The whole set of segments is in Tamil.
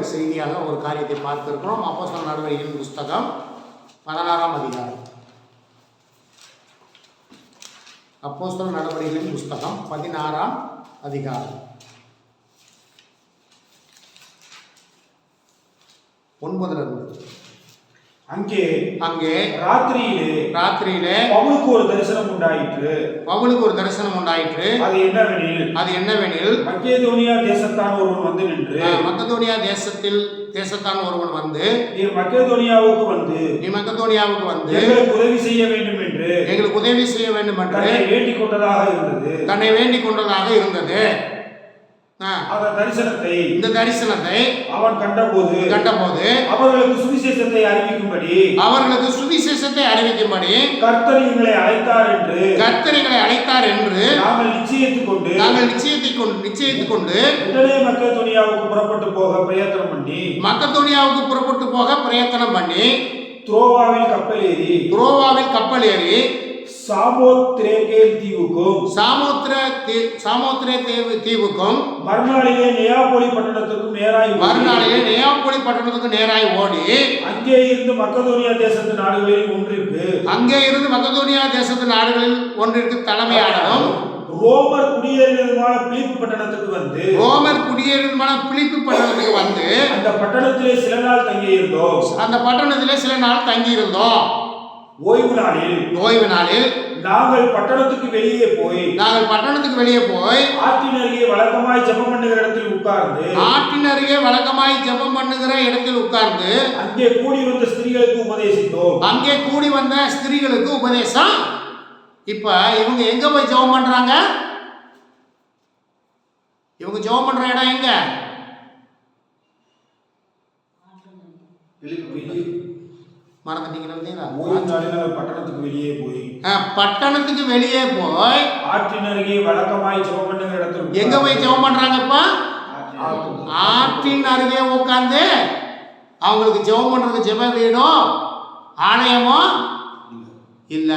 ஒரு செய்தியாக ஒரு காரியத்தை பார்த்திருக்கிறோம். அப்போ அப்போஸ்தலர் நடவடிக்கையின் புஸ்தகம் பதினாறாம் அதிகாரம். அப்போஸ்தலர் நடவடிக்கைகளின் புஸ்தகம் பதினாறாம் அதிகாரம். ஒன்பதுல இருந்து. அங்கே அங்கே ராத்திரியிலே ராத்திரியிலே பவுலுக்கு ஒரு தரிசனம் உண்டாயிற்று. பவுலுக்கு ஒரு தரிசனம் உண்டாயிற்று. அது என்னவெனில் அது என்னவெனில் மக்கேதோனியா தேசத்தான் ஒருவன் வந்து நின்று மக்கதோனியா தேசத்தில் தேசத்தான் ஒருவன் வந்து நீ மக்கேதோனியாவுக்கு வந்து நீ மக்கதோனியாவுக்கு வந்து எங்களுக்கு உதவி செய்ய வேண்டும் என்று எங்களுக்கு உதவி செய்ய வேண்டும் என்று வேண்டிக் கொண்டதாக இருந்தது. தன்னை வேண்டிக் கொண்டதாக இருந்தது. அந்த தரிசனத்தை இந்த தரிசனத்தை அவன் கண்டபோது கண்டபோது அவர்களுக்கு சுவிசேஷத்தை அறிவிக்கும்படி அவர்களுக்கு சுவிசேஷத்தை அறிவிக்கும்படி கர்த்தர் எங்களை அழைத்தார் என்று கர்த்தரிகளை அழைத்தார் என்று நாங்கள் நிச்சயித்துக் கொண்டு நாங்கள் நிச்சயத்தை கொண்டு நிச்சயித்துக் கொண்டு உடனே மக்கேதோனியாவுக்கு புறப்பட்டு போக பிரயத்தனம் பண்ணி மக்கதோனியாவுக்கு புறப்பட்டு போக பிரயத்தனம் பண்ணி துரோவாவில் கப்பல் ஏறி துரோவாவில் கப்பல் ஏறி சாமோத்ரேகேல் தீவுக்கும் சாமோத்திர தீ- சாமோத்திரே தீவு தீவுக்கும் மறுநாளிலே நியாபோலி பட்டணத்துக்கும் நேராய் ஓடி, மறுநாளிலே நேயாப்பொலி பட்டணத்துக்கு நேராய் ஓடி. அங்கே இருந்து மக்கதோனியா தேசத்து நாடுகளில் ஒன்றிற்கு அங்கே இருந்து மக்கதோனியா தேசத்து நாடுகளில் ஒன்றிற்கு தலைமையானதும் ரோமர் குடியேறினதுமான பிலிப்பு பட்டணத்துக்கு வந்து ரோமர் குடியேறிமான பிலிப்பு பட்டணத்துக்கு வந்து அந்த பட்டணத்திலே சில நாள் தங்கியிருந்தோம். அந்த பட்டணத்திலே சில நாள் தங்கியிருந்தோம். ஓய்வு நாளில் ஓய்வு நாளில் நாங்கள் பட்டணத்துக்கு வெளியே போய் நாங்கள் பட்டணத்துக்கு வெளியே போய் ஆற்றின் அருகே வழக்கமாய் ஜெபம் பண்ணுகிற இடத்தில் உட்கார்ந்து ஆற்றின் அருகே வழக்கமாய் ஜெபம் பண்ணுகிற இடத்தில் உட்கார்ந்து அங்கே கூடி வந்த ஸ்திரீகளுக்கு உபதேசித்தோம். அங்கே கூடி வந்த ஸ்திரீகளுக்கு உபதேசம். இப்ப இவங்க எங்க போய் ஜெபம் பண்றாங்க? இவங்க ஜெபம் பண்ற இடம் எங்க? மறந்துட்டீங்களா பட்டணத்துக்கு வெளியே போய் பட்டணத்துக்கு வெளியே போய் ஆற்றின் அருகே வழக்கமாய் ஜெபம் பண்ணுகிற இடத்தில் எங்க போய் ஜெபம் பண்றாங்கப்பா? ஆற்றின் அருகே உட்கார்ந்து. அவங்களுக்கு ஜெபம் பண்றதுக்கு ஜெப வீடோ ஆலயமோ? இல்ல.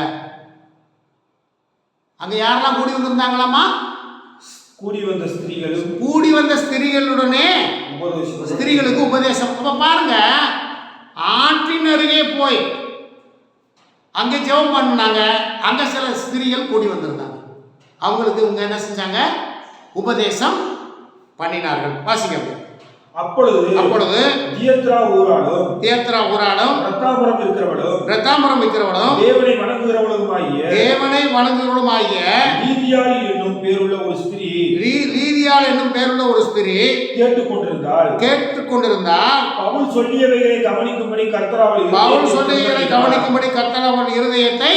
அங்க யாரெல்லாம் கூடி வந்திருந்தாங்களாமா கூடி வந்த ஸ்திரீகளும் கூடி வந்த ஸ்திரீகளுடனே ஸ்திரீகளுக்கு உபதேசம். அப்ப பாருங்க ஆற்றின் அருகே போய் அங்கே ஜெபம் பண்ணாங்க அங்க சில ஸ்திரீகள் கூடி வந்திருந்தாங்க. அவங்களுக்கு இவங்க என்ன செஞ்சாங்க? உபதேசம் பண்ணினார்கள். வாசிங்க. அப்பொழுது அப்பொழுது தியத்ரா ஊராலும் தேத்ரா ஊராலும் ரத்தாபுரம் இருக்கிறவளும் ரத்தாம்பரம் வைக்கிறவனும் தேவனை வணங்குகிறவளுமாகிய தேவனை வணங்குகிறவளுமாகிய நீதியாளி என்னும் பேருள்ள ஒரு ஸ்திரீ லீ- லீதியாள் என்னும் பேருள்ள ஒரு ஸ்திரீ கேட்டுக்கொண்டிருந்தாள். கேட்டுக்கொண்டிருந்தால் பவுல் சொல்லியவைகளை கவனிக்கும்படி கர்த்தர் அவள் பவுல் சொல்லுகளை கவனிக்கும்படி கர்த்தர் அவன் இருதயத்தை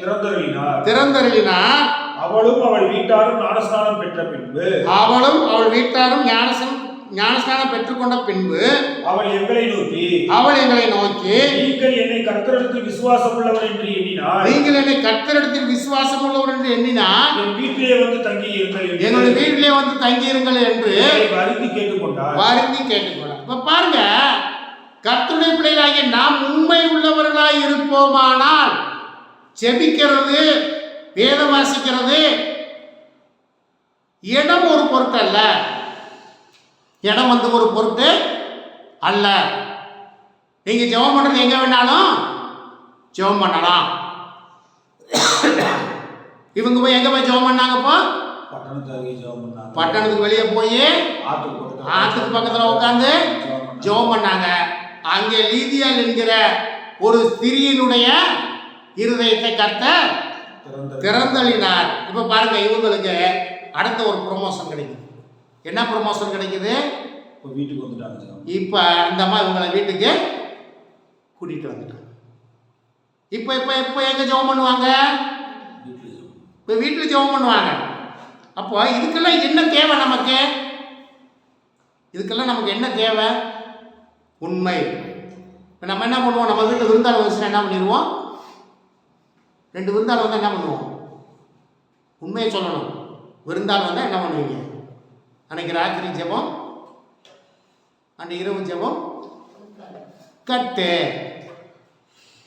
திறந்தருளினார். திறந்தருளினார். அவளும் அவள் வீட்டாரும் ஞானஸ்நானம் பெற்ற பின்பு அவளும் அவள் வீட்டாரும் ஞானசம் ஞானஸ்நானம் பெற்றுக்கொண்ட பின்பு அவள் எங்களை நோக்கி அவள் எங்களை நோக்கி நீங்கள் என்னை கர்த்தரிடத்தில் விசுவாசம் உள்ளவர் என்று எண்ணினார் நீங்கள் என்னை கர்த்தரிடத்தில் விசுவாசம் உள்ளவர் என்று எண்ணினார் என் வீட்டிலே வந்து தங்கி இருங்கள் என்று வீட்டிலே வந்து தங்கியிருங்கள் என்று அவளை வருந்தி கேட்டுக்கொண்டார் வருந்தி கேட்டுக்கொள்ள இப்ப பாருங்க கர்த்தருடைய பிள்ளைகளாகிய நாம் உண்மை உள்ளவர்களாய் இருப்போமானால் ஜெபிக்கிறது வேதம் வாசிக்கிறது இடம் ஒரு பொருட்டு அல்ல இடம் வந்து ஒரு பொருட்டு அல்ல. நீங்க ஜெபம் பண்றது எங்க வேணாலும் ஜெபம் பண்ணலாம். இவங்க போய் எங்க போய் ஜெபம் பண்ணாங்கப்போ பட்டணத்துக்கு வெளியே போய் ஆத்துக்கு பக்கத்துல உட்காந்து ஜெபம் பண்ணாங்க. அங்கே லீதியால் என்கிற ஒரு ஸ்திரீயினுடைய இருதயத்தை கத்த திறந்த திறந்தளினார் இப்போ பாருங்க இவங்களுக்கு அடுத்த ஒரு ப்ரொமோஷன் கிடைக்குது. என்ன ப்ரொமோஷன் கிடைக்குது? இப்போ வீட்டுக்கு வந்துட்டாங்க. இப்போ அந்த அம்மா இவங்களை வீட்டுக்கு கூட்டிகிட்டு வந்துட்டாங்க. இப்போ இப்போ இப்போ எங்கே ஜெபம் பண்ணுவாங்க. இப்போ வீட்டில் ஜெபம் பண்ணுவாங்க. அப்போ இதுக்கெல்லாம் என்ன தேவை நமக்கு? இதுக்கெல்லாம் நமக்கு என்ன தேவை? உண்மை. இப்போ நம்ம என்ன பண்ணுவோம்? நம்ம வீட்டில் விருந்தாளர் வந்துச்சுன்னா என்ன பண்ணிடுவோம்? ரெண்டு விருந்தாள் வந்தால் என்ன பண்ணுவோம்? உண்மையை சொல்லணும். விருந்தாள் வந்தால் என்ன பண்ணுவீங்க? அன்னைக்கு ராத்திரி ஜெபம்? அன்னைக்கு இரவு ஜெபம்? கட்டு.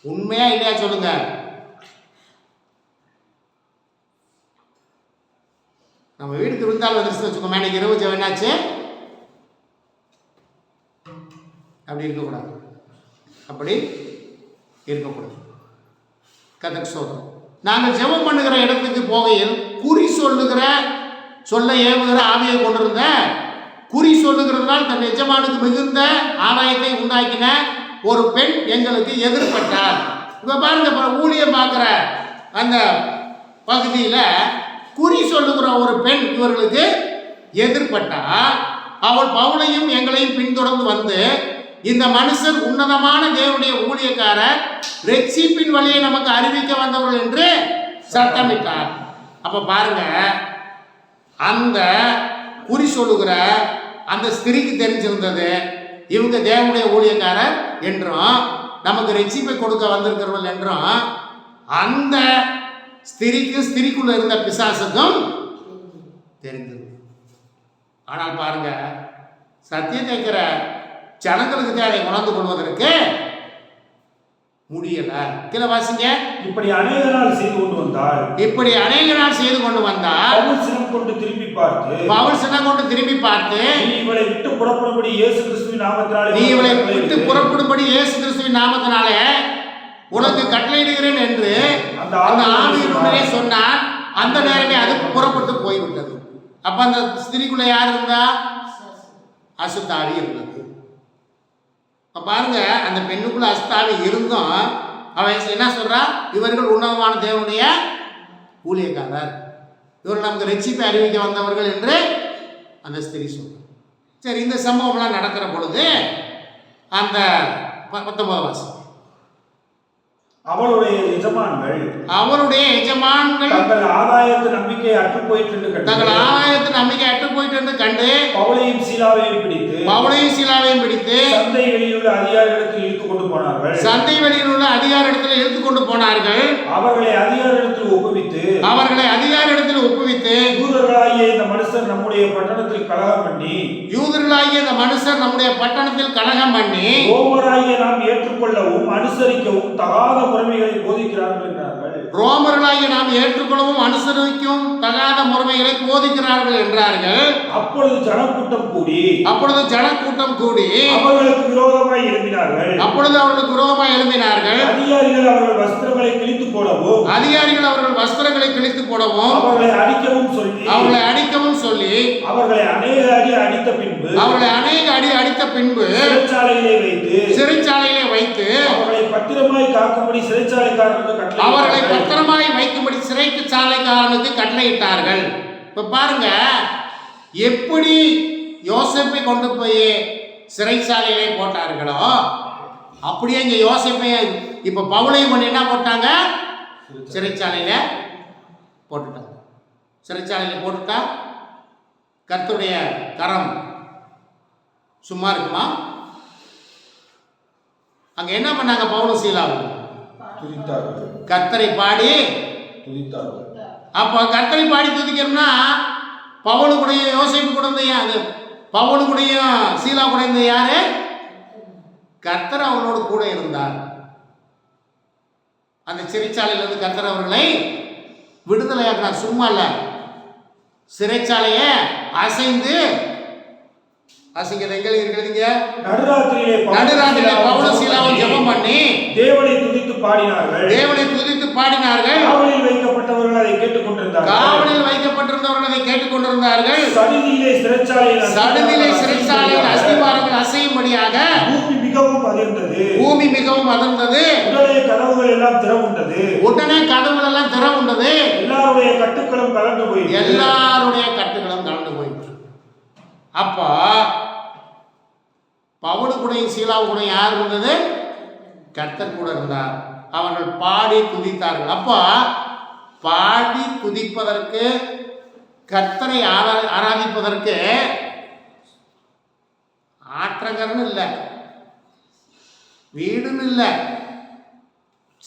உண்மையா இல்லையா சொல்லுங்க. நம்ம வீட்டுக்கு விருந்தாள் வந்துருச்சு வச்சுக்கோமே. அன்னைக்கு இரவு ஜபம் என்னாச்சு? அப்படி இருக்கக்கூடாது. அப்படி இருக்கக்கூடாது. கதக் சோதம் நாங்கள் ஜெபம் பண்ணுகிற இடத்துக்கு போகையில் குறி சொல்லுகிற சொல்ல ஏவுகிற ஆவியை கொண்டிருந்த. குறி சொல்லுகிறதுனால் தன் எஜமானுக்கு மிகுந்த ஆதாயத்தை உண்டாக்கின ஒரு பெண் எங்களுக்கு எதிர்பட்டார் இப்போ பாருங்க ஊழியம் பார்க்குற அந்த பகுதியில் குறி சொல்லுகிற ஒரு பெண் இவர்களுக்கு எதிர்பட்டா அவள் பவுனையும் எங்களையும் பின்தொடர்ந்து வந்து இந்த மனுஷர் உன்னதமான தேவனுடைய ஊழியக்காரர் ரெட்சிப்பின் வழியை நமக்கு அறிவிக்க வந்தவர்கள் என்று சட்டமிட்டார் அப்ப பாருங்க அந்த குறி சொல்லுகிற அந்த ஸ்திரிக்கு தெரிஞ்சிருந்தது இவங்க தேவனுடைய ஊழியக்காரர் என்றும் நமக்கு ரெட்சிப்பை கொடுக்க வந்திருக்கிறவர்கள் என்றும் அந்த ஸ்திரிக்கு ஸ்திரிக்குள்ள இருந்த பிசாசுக்கும் தெரிந்தது. ஆனால் பாருங்க சத்தியத்தை இருக்கிற ஜனங்களுக்கு தேவை உணர்ந்து கொள்வதற்கு முடியல. கீழே வாசிங்க. இப்படி அநேக நாள் செய்து கொண்டு வந்தாள் இப்படி அநேக நாள் செய்து கொண்டு வந்தால் பவுல் சினம் கொண்டு திரும்பி பார்த்து பவுல் சின்னம் கொண்டு திரும்பி பார்த்து நீ இவளை விட்டு புறப்படும்படி இயேசு கிறிஸ்துவின் நாமத்தினாலே நீ இவளை விட்டு. புறப்படும்படி இயேசு கிறிஸ்துவின் நாமத்தினாலே உனக்கு கட்டளையிடுகிறேன் என்று அந்த ஆவியினுடைய சொன்னான் அந்த நேரமே அது புறப்பட்டு போய்விட்டது. அப்ப அந்த ஸ்திரிக்குள்ள யார் இருந்தா? அசுத்தாவி இருந்தது. பாருங்க அந்த பெண்ணுக்குள்ள அசுத்தாவி இருந்தும் அவன் என்ன சொல்றா? இவர்கள் உன்னதமான தேவனுடைய ஊழியக்காரர். இவர் நமக்கு ரட்சிப்பை அறிவிக்க வந்தவர்கள் என்று அந்த ஸ்திரீ சொல்றார் சரி இந்த சம்பவம்லாம் நடக்கிற பொழுது அந்த ப- பத்தொன்பதாம் வாசம் அவளுடைய எஜமான்கள் அவருடைய எஜமான்கள் தங்கள் ஆதாயத்து நம்பிக்கை அற்று போயிற்று தங்கள் கண்டு ஆலயத்து நம்பிக்கை அற்று போயிட்டு என்று கண்டு பவுலையும் சீலாவையும் பிடித்து பவுலையும் சீலாவையும் பிடித்து சந்தை வெளியுள்ள அதிகாரிகளிடத்தில் இழுத்து கொண்டு போனார்கள். சந்தை வெளியில் உள்ள அதிகார இடத்துல எடுத்துக்கொண்டு போனார்கள். அவர்களை அதிகாரிடத்தில் ஒப்புவித்து அவர்களை அதிகார இடத்தில் ஒப்புவித்து யூதர்களாகிய இந்த மனுஷர் நம்முடைய பட்டணத்தில் கலகம் பண்ணி யூதர்களாகிய இந்த மனுஷர் நம்முடைய பட்டணத்தில் கலகம் பண்ணி ரோமராகிய நாம் ஏற்றுக்கொள்ளவும் அனுசரிக்கவும் தகாத முறைமைகளை போதிக்கிறார்கள் என்றார்கள். ரோமர்களாகிய நாம் ஏற்றுக்கொள்ளவும் அனுசரிக்கும் தகாத முறைமைகளை போதிக்கிறார்கள் என்றார்கள். அப்பொழுது ஜனக்கூட்டம் கூடி அப்பொழுது ஜனக்கூட்டம் கூடி அவர்களுக்கு விரோதமாய் எழுப்பினார்கள் அப்பொழுது அவர்களுக்கு விரோதமாக எழுப்பினார்கள் அதிகாரிகள் அவர்கள் வஸ்திரங்களை கிழித்து போடவும் அதிகாரிகள் அவர்கள் வஸ்திரங்களை கிழித்து போடவும் அவர்களை அடிக்கவும் சொல்லி அவர்களை அடிக்கவும் சொல்லி அவர்களை அநேக அடி அடித்த பின்பு அவர்களை பின்பு சிறைச்சாலையிலே வைத்து சிறைச்சாலையிலே வைத்து அவர்களை பத்திரமாய் காக்கும்படி சிறைச்சாலைக்காரனுக்கு அவர்களை பத்திரமாய் வைக்கும்படி சிறைக்கு சாலைக்காரனுக்கு கட்டளையிட்டார்கள். இப்ப பாருங்க எப்படி யோசேப்பை கொண்டு போய் சிறைச்சாலையிலே போட்டார்களோ அப்படியே இங்க யோசேப்பை இப்ப பவுலையும் பண்ணி என்ன போட்டாங்க? சிறைச்சாலையில போட்டுட்டாங்க. சிறைச்சாலையில போட்டுட்டா? கர்த்தருடைய கரம் சும்மா இருக்குமா? அங்க என்ன பண்ணாங்க பவுலும் சீலாவும் கர்த்தரை பாடி துதித்தார்கள். அப்போ கர்த்தரை பாடி துதிக்கிறோம்னா பவுனு கூடயும் யோசிப்பு கூட இருந்த அது பவுனு கூடயும் சீலா கூட இருந்த யாரு? கர்த்தர் அவனோடு கூட இருந்தார். அந்த சிறைச்சாலையிலிருந்து கர்த்தர் அவர்களை விடுதலையாக்கினார். சும்மா இல்ல. சிறைச்சாலையை அசைந்து அசைக்கிறது எங்க இருக்கிறதுங்க. நடுராத்திரியிலே நடுராத்திரியில பவுலும் சீலாவும் ஜெபம் பண்ணி தேவனை துதித்து பாடினார்கள். தேவனை துதித்து பாடினார்கள். காவலில் வைக்கப்பட்டவர்கள் அதை கேட்டுக்கொண்டிருந்தார்கள் காவலில் வைக்கப்பட்டிருந்தவர்கள் அதை கேட்டுக்கொண்டிருந்தார்கள் சடுதியிலே சிறைச்சாலையில் அஸ்திபாரங்கள் சிறைச்சாலையில் அஸ்திபாரங்கள் அசையும்படியாக பூமி மிகவும் அதிர்ந்தது பூமி மிகவும் அதிர்ந்தது உடனே கதவுகள் எல்லாம் திறவுண்டது. உடனே கதவுகள் எல்லாம் திறவுண்டது. எல்லாருடைய கட்டுக்களும் கலந்து போயிற்று. எல்லாருடைய கட்டுகளும் கலந்து போயிற்று. அப்போ பவுனு கூடயும் சீலாவு கூட யார் இருந்தது கர்த்தர் கூட இருந்தார். அவர்கள் பாடி துதித்தார்கள் அப்போ பாடி துதிப்பதற்கு கர்த்தரை ஆரா ஆராதிப்பதற்கு ஆற்றங்கர்னு இல்லை. வீடுன்னு இல்லை.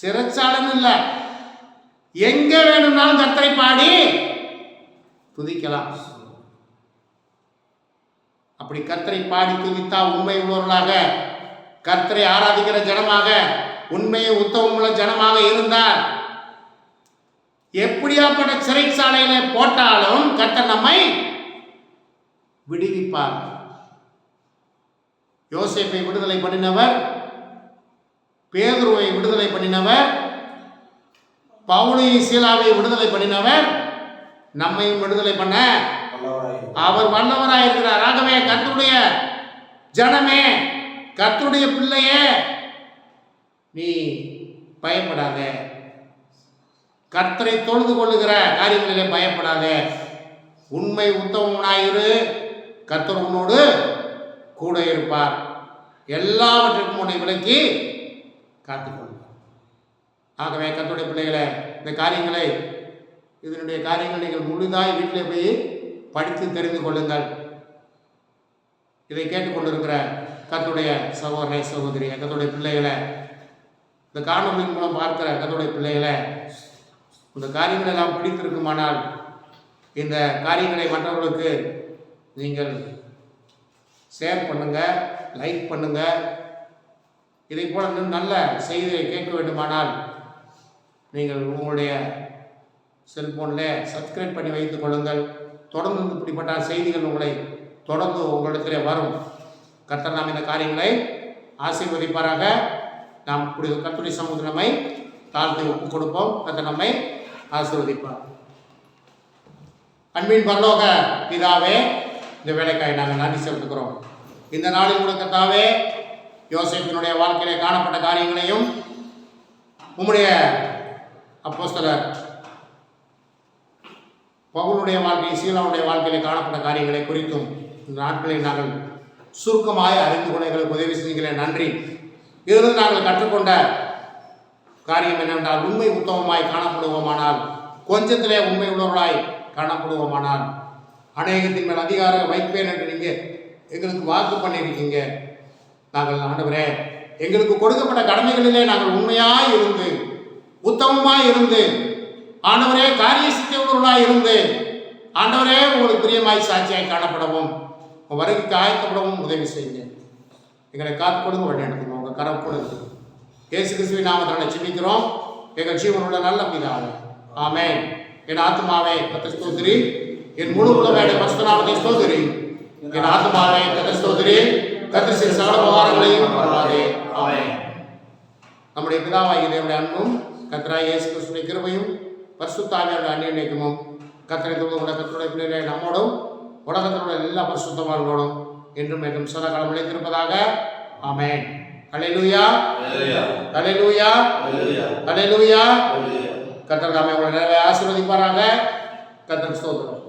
சிறைச்சாலன்னு இல்லை. எங்க வேணும்னாலும் கர்த்தரை பாடி துதிக்கலாம் அப்படி கர்த்தரை பாடி துதித்தா உண்மை உள்ளவர்களாக கர்த்தரை ஆராதிக்கிற ஜனமாக உண்மையை உத்தவமுள்ள ஜனமாக இருந்தால் எப்படியாப்பட்ட சிறைச்சாலையில போட்டாலும் கர்த்தர் நம்மை விடுவிப்பார். யோசேப்பை விடுதலை பண்ணினவர் பேதுருவை விடுதலை பண்ணினவர் பவுனையும் சீலாவை விடுதலை பண்ணினவர் நம்மையும் விடுதலை பண்ண வல்லவராய் அவர் ஆகவே கர்த்தருடைய ஜனமே கர்த்தருடைய பிள்ளையே நீ பயப்படாத. கர்த்தரை தொழுது கொள்ளுகிற காரியங்களிலே பயப்படாத. உண்மை உத்தமனாயிரு. கர்த்தர் உன்னோடு கூட இருப்பார். எல்லாவற்றிற்கும் உன்னை விலக்கி காத்துக்கொள்வார் ஆகவே கர்த்தருடைய பிள்ளைகளை இந்த காரியங்களை இதனுடைய காரியங்கள் நீங்கள் முழுதாய் வீட்டிலே போய் படித்து தெரிந்து கொள்ளுங்கள். இதை கேட்டுக்கொண்டிருக்கிற கத்துடைய சகோதர சகோதரி கத்துடைய பிள்ளைகளை இந்த காணொலியின் மூலம் பார்க்கிற கத்துடைய பிள்ளைகளை இந்த காரியங்கள் எல்லாம் பிடித்திருக்குமானால் இந்த காரியங்களை மற்றவர்களுக்கு நீங்கள் ஷேர் பண்ணுங்க லைக் பண்ணுங்க. இதை போல நல்ல செய்தியை கேட்க வேண்டுமானால் நீங்கள் உங்களுடைய செல்போனில் சப்ஸ்கிரைப் பண்ணி வைத்துக் கொள்ளுங்கள். தொடர்ந்து இப்படிப்பட்ட செய்திகள் உங்களை தொடர்ந்து உங்களிடத்திலே வரும். கர்த்தர் நாம் இந்த காரியங்களை ஆசீர்வதிப்பாராக. நாம் இப்படி கத்துரி சமூக நம்மை தாழ்த்தி ஒப்புக் கொடுப்போம். கர்த்தர் நம்மை ஆசீர்வதிப்பார். அன்பின் பரலோக பிதாவே இந்த வேலைக்காய் நாங்கள் நன்றி செலுத்துக்கிறோம் இந்த நாளில் கூட கர்த்தாவே யோசேப்பினுடைய வாழ்க்கையிலே காணப்பட்ட காரியங்களையும் உம்முடைய அப்போஸ்தலர் பவுலுடைய வாழ்க்கை சீலாவுடைய வாழ்க்கையில் காணப்பட்ட காரியங்களை குறித்தும் இந்த நாட்களில் நாங்கள் சுருக்கமாய் அறிந்து கொள்ள எங்களுக்கு உதவி செய்கிற நன்றி. இதிலிருந்து நாங்கள் கற்றுக்கொண்ட காரியம் என்னவென்றால் உண்மை உத்தமமாய் காணப்படுவோமானால் கொஞ்சத்திலே உண்மை உள்ளவர்களாய் காணப்படுவோமானால் அநேகத்தின் மேல் அதிகாரம் வைப்பேன் என்று நீங்கள் எங்களுக்கு வாக்கு பண்ணியிருக்கீங்க. நாங்கள் ஆண்டவரே எங்களுக்கு கொடுக்கப்பட்ட கடமைகளிலே நாங்கள் உண்மையாய் இருந்து உத்தமமாய் இருந்து ஆண்டவரே காரிய சித்தியவர்களாய் இருந்து. ஆண்டவரே உங்களுக்கு பிரியமாய் சாட்சியாய் காணப்படவும். உங்கள் வருகைக்கு ஆயத்தப்படவும் உதவி செய்யுங்க. எங்களை காத்து கொடுங்க வழி நடத்துங்க உங்கள் கரம் கொடுங்க. இயேசு கிறிஸ்துவின் நாமத்தில் ஜெபிக்கிறோம். எங்கள் ஜீவனோட நல்ல பிதாவே. ஆமென். என் ஆத்மாவே கத்த ஸ்தோதிரி என் முழு உலகை பஸ்தநாமத்தை ஸ்தோதிரி என் ஆத்மாவே கத்த ஸ்தோத்திரி. கத்த சில சகல விவகாரங்களையும் மறவாதே ஆமென். நம்முடைய பிதாவாகிய தேவனுடைய அன்பும் கத்தராய் இயேசு கிறிஸ்துடைய கிருபையும் பரிசுத்தாவியோட அந்நியனைக்குமும் கத்தரை தொழுது கொண்ட கத்தருடைய பிள்ளைகளை நம்மோடும் உலகத்தில் உள்ள எல்லா பரிசுத்தவான்களோடும் என்றும் என்றும் சதா காலம் நிலைத்திருப்பதாக ஆமென். ஹalleluya. ஹalleluya. ஹalleluya. கத்தர் நாமே உங்களை நிறைய ஆசீர்வதிப்பாராக. கத்தர் ஸ்தோத்திரம்.